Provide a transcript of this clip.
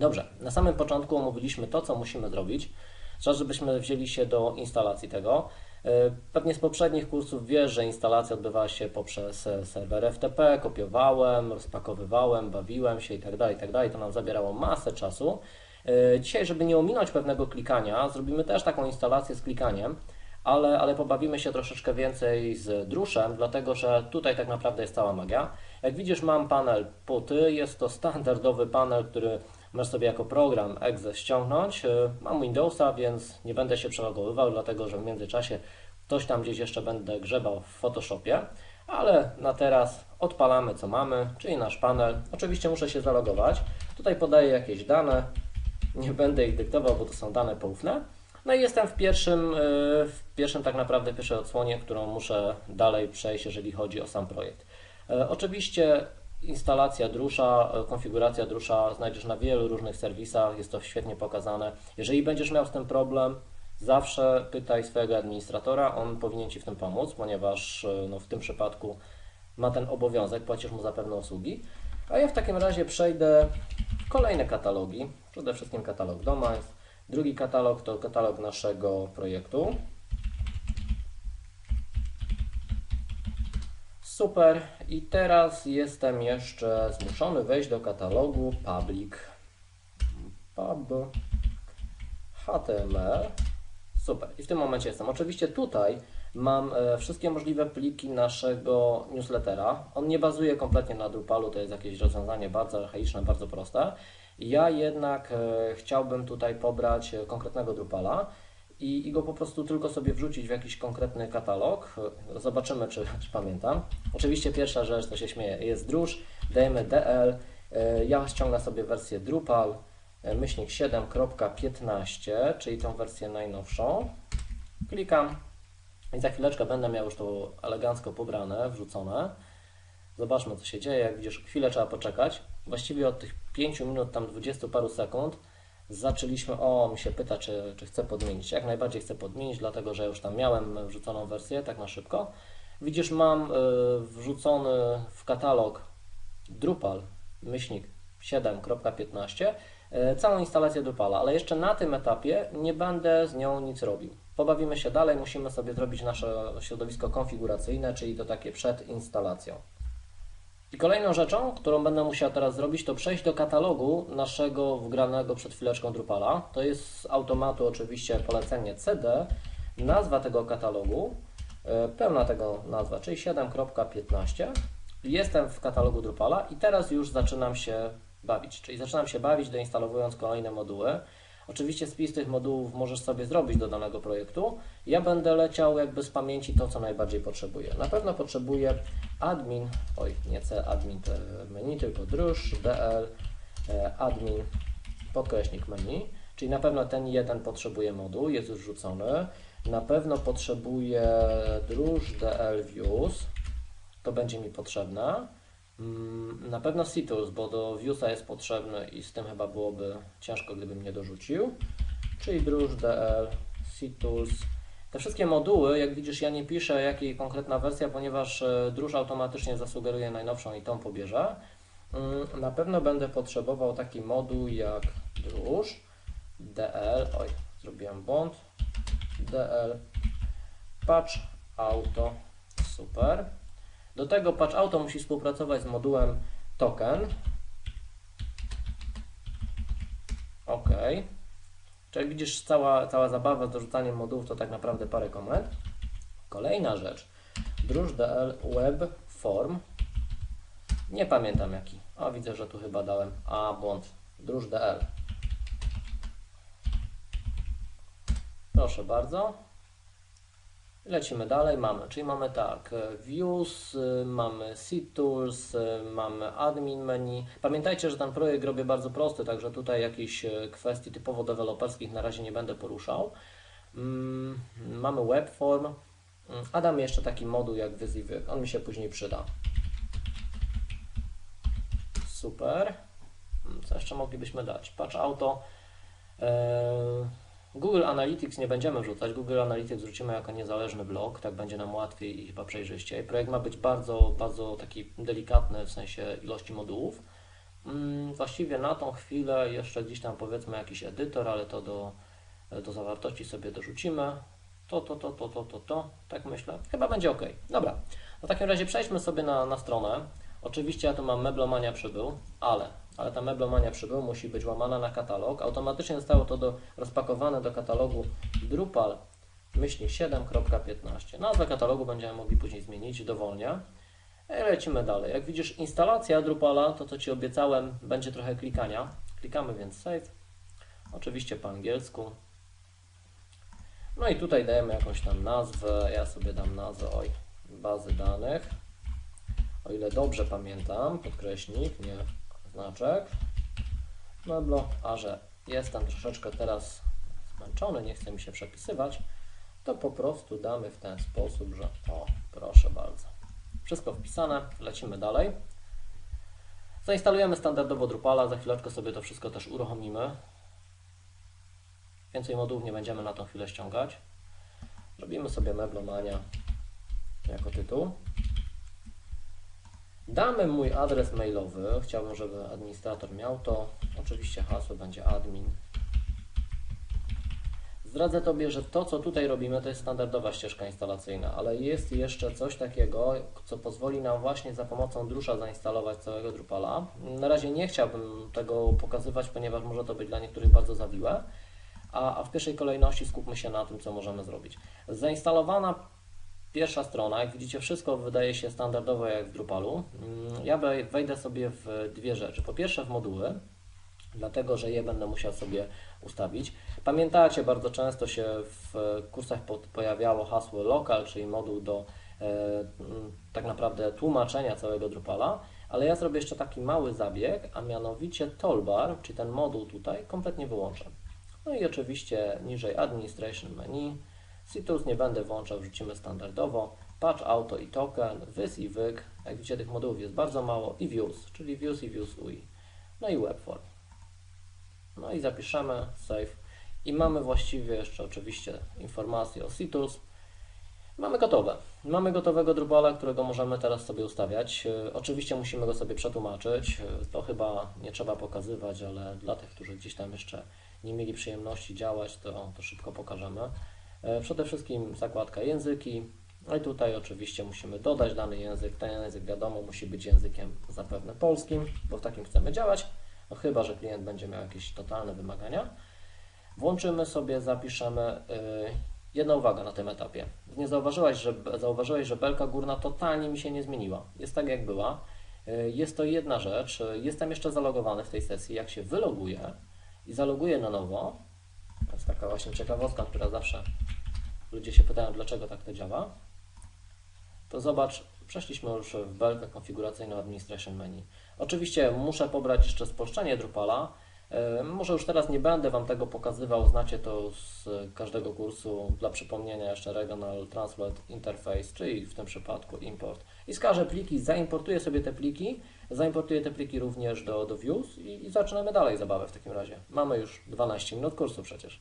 Dobrze, na samym początku omówiliśmy to, co musimy zrobić. Czas, żebyśmy wzięli się do instalacji tego. E, pewnie z poprzednich kursów wiesz, że instalacja odbywała się poprzez e, serwer FTP, kopiowałem, rozpakowywałem, bawiłem się itd., tak itd. Tak to nam zabierało masę czasu. E, dzisiaj, żeby nie ominąć pewnego klikania, zrobimy też taką instalację z klikaniem, ale, ale pobawimy się troszeczkę więcej z druszem, dlatego że tutaj tak naprawdę jest cała magia. Jak widzisz, mam panel puty, jest to standardowy panel, który Masz sobie jako program exe ściągnąć. E, mam Windowsa, więc nie będę się przelogowywał, dlatego że w międzyczasie coś tam gdzieś jeszcze będę grzebał w Photoshopie. Ale na teraz odpalamy co mamy, czyli nasz panel. Oczywiście muszę się zalogować. Tutaj podaję jakieś dane. Nie będę ich dyktował, bo to są dane poufne. No i jestem w pierwszym, e, w pierwszym tak naprawdę pierwszej odsłonie, którą muszę dalej przejść, jeżeli chodzi o sam projekt. E, oczywiście Instalacja drusza, e, konfiguracja drusza znajdziesz na wielu różnych serwisach, jest to świetnie pokazane. Jeżeli będziesz miał z tym problem, zawsze pytaj swojego administratora, on powinien Ci w tym pomóc, ponieważ e, no, w tym przypadku ma ten obowiązek, płacisz mu za pewne usługi. A ja w takim razie przejdę kolejne katalogi, przede wszystkim katalog Domains. Drugi katalog to katalog naszego projektu. Super. I teraz jestem jeszcze zmuszony wejść do katalogu public. Pub HTML. Super. I w tym momencie jestem. Oczywiście tutaj mam e, wszystkie możliwe pliki naszego newslettera. On nie bazuje kompletnie na Drupalu, to jest jakieś rozwiązanie bardzo archaiczne, bardzo proste. Ja jednak e, chciałbym tutaj pobrać konkretnego Drupala i, i go po prostu tylko sobie wrzucić w jakiś konkretny katalog. Zobaczymy, czy, czy pamiętam. Oczywiście pierwsza rzecz, to się śmieje, jest druż, dajemy DL. E, ja ściągnę sobie wersję Drupal e, myślnik 7.15, czyli tą wersję najnowszą. Klikam i za chwileczkę będę miał już to elegancko pobrane, wrzucone. Zobaczmy, co się dzieje. Jak widzisz, chwilę trzeba poczekać. Właściwie od tych 5 minut, tam 20 paru sekund, zaczęliśmy, o, mi się pyta, czy, czy chcę podmienić. Jak najbardziej chcę podmienić, dlatego że już tam miałem wrzuconą wersję, tak na szybko. Widzisz, mam y, wrzucony w katalog Drupal, myślnik 7.15, y, całą instalację Drupala, ale jeszcze na tym etapie nie będę z nią nic robił. Pobawimy się dalej, musimy sobie zrobić nasze środowisko konfiguracyjne, czyli to takie przed instalacją. I kolejną rzeczą, którą będę musiał teraz zrobić, to przejść do katalogu naszego wgranego przed chwileczką Drupala. To jest z automatu oczywiście polecenie CD, nazwa tego katalogu, e, pełna tego nazwa, czyli 7.15. Jestem w katalogu Drupala i teraz już zaczynam się bawić, czyli zaczynam się bawić doinstalowując kolejne moduły. Oczywiście spis tych modułów możesz sobie zrobić do danego projektu. Ja będę leciał jakby z pamięci to, co najbardziej potrzebuję. Na pewno potrzebuję admin, oj nie C admin menu, tylko druż, dl, e, admin, podkreśnik menu, czyli na pewno ten jeden potrzebuje moduł, jest już rzucony. Na pewno potrzebuję druż dl views, to będzie mi potrzebne. Mm, na pewno Ctools, bo do Viewsa jest potrzebny i z tym chyba byłoby ciężko, gdybym nie dorzucił. Czyli druż DL, Ctools. Te wszystkie moduły, jak widzisz, ja nie piszę jakiej konkretna wersja, ponieważ e, druż automatycznie zasugeruje najnowszą i tą pobierze. Mm, na pewno będę potrzebował taki moduł jak druż DL, oj, zrobiłem błąd, DL patch auto, super. Do tego Patch Auto musi współpracować z modułem token. OK. Czyli widzisz, cała, cała zabawa z dorzucaniem modułów to tak naprawdę parę komend. Kolejna rzecz. DL web form. Nie pamiętam jaki. A widzę, że tu chyba dałem. A błąd. DL. Proszę bardzo. Lecimy dalej, mamy, czyli mamy tak, views, mamy tools, mamy admin menu. Pamiętajcie, że ten projekt robię bardzo prosty, także tutaj jakichś kwestii typowo deweloperskich na razie nie będę poruszał. Mm, mamy webform, mm, a damy jeszcze taki moduł jak wyzywy, on mi się później przyda. Super. Mm, co jeszcze moglibyśmy dać? Patch auto. Google Analytics nie będziemy wrzucać. Google Analytics wrzucimy jako niezależny blok, tak będzie nam łatwiej i chyba przejrzyściej. Projekt ma być bardzo, bardzo taki delikatny w sensie ilości modułów. Mm, Właściwie na tą chwilę jeszcze gdzieś tam powiedzmy jakiś edytor, ale to do, do zawartości sobie dorzucimy. To, to, to, to, to, to, to, tak myślę. Chyba będzie ok. Dobra, w takim razie przejdźmy sobie na, na stronę. Oczywiście ja tu mam meblomania przybył, ale, ale ta meblomania przybył musi być łamana na katalog. Automatycznie zostało to do, rozpakowane do katalogu Drupal myślnik 7.15. Nazwę katalogu będziemy mogli później zmienić dowolnie. I lecimy dalej. Jak widzisz, instalacja Drupala, to co Ci obiecałem, będzie trochę klikania. Klikamy więc Save. Oczywiście po angielsku. No i tutaj dajemy jakąś tam nazwę. Ja sobie dam nazwę oj, bazy danych. O ile dobrze pamiętam, podkreśnik, nie znaczek. Meblo, a że jestem troszeczkę teraz zmęczony, nie chce mi się przepisywać, to po prostu damy w ten sposób, że o, proszę bardzo. Wszystko wpisane, lecimy dalej. Zainstalujemy standardowo Drupala, za chwileczkę sobie to wszystko też uruchomimy. Więcej modułów nie będziemy na tą chwilę ściągać. Robimy sobie meblomania jako tytuł. Damy mój adres mailowy. Chciałbym, żeby administrator miał to. Oczywiście hasło będzie admin. Zdradzę Tobie, że to, co tutaj robimy, to jest standardowa ścieżka instalacyjna, ale jest jeszcze coś takiego, co pozwoli nam właśnie za pomocą Drusza zainstalować całego Drupala. Na razie nie chciałbym tego pokazywać, ponieważ może to być dla niektórych bardzo zawiłe, a, a w pierwszej kolejności skupmy się na tym, co możemy zrobić. Zainstalowana Pierwsza strona, jak widzicie, wszystko wydaje się standardowo jak w Drupalu. Ja wejdę sobie w dwie rzeczy. Po pierwsze w moduły, dlatego że je będę musiał sobie ustawić. Pamiętacie, bardzo często się w kursach pojawiało hasło local, czyli moduł do e, tak naprawdę tłumaczenia całego Drupala, ale ja zrobię jeszcze taki mały zabieg, a mianowicie toolbar, czyli ten moduł tutaj, kompletnie wyłączę. No i oczywiście niżej administration menu, Citus nie będę włączał, wrzucimy standardowo. Patch Auto i Token, Wys i Wyk. Jak widzicie, tych modułów jest bardzo mało. I Views, czyli Views i Views UI. No i Webform. No i zapiszemy, save. I mamy właściwie jeszcze oczywiście informacje o Citus. Mamy gotowe. Mamy gotowego Drupala, którego możemy teraz sobie ustawiać. Oczywiście musimy go sobie przetłumaczyć. To chyba nie trzeba pokazywać, ale dla tych, którzy gdzieś tam jeszcze nie mieli przyjemności działać, to, to szybko pokażemy. E, przede wszystkim zakładka języki. No i tutaj oczywiście musimy dodać dany język. Ten język wiadomo musi być językiem zapewne polskim, bo w takim chcemy działać. No chyba, że klient będzie miał jakieś totalne wymagania. Włączymy sobie, zapiszemy. Yy, jedna uwaga na tym etapie. Nie zauważyłeś, że, zauważyłeś, że belka górna totalnie mi się nie zmieniła. Jest tak jak była. Yy, jest to jedna rzecz. Jestem jeszcze zalogowany w tej sesji. Jak się wyloguję i zaloguję na nowo, taka właśnie ciekawostka, która zawsze ludzie się pytają, dlaczego tak to działa. To zobacz, przeszliśmy już w belkę konfiguracyjną Administration Menu. Oczywiście muszę pobrać jeszcze spolszczenie Drupala. Może już teraz nie będę Wam tego pokazywał, znacie to z każdego kursu. Dla przypomnienia jeszcze Regional Translate Interface, czyli w tym przypadku import. I skażę pliki, zaimportuję sobie te pliki, zaimportuję te pliki również do, do Views i, i zaczynamy dalej zabawę w takim razie. Mamy już 12 minut kursu przecież.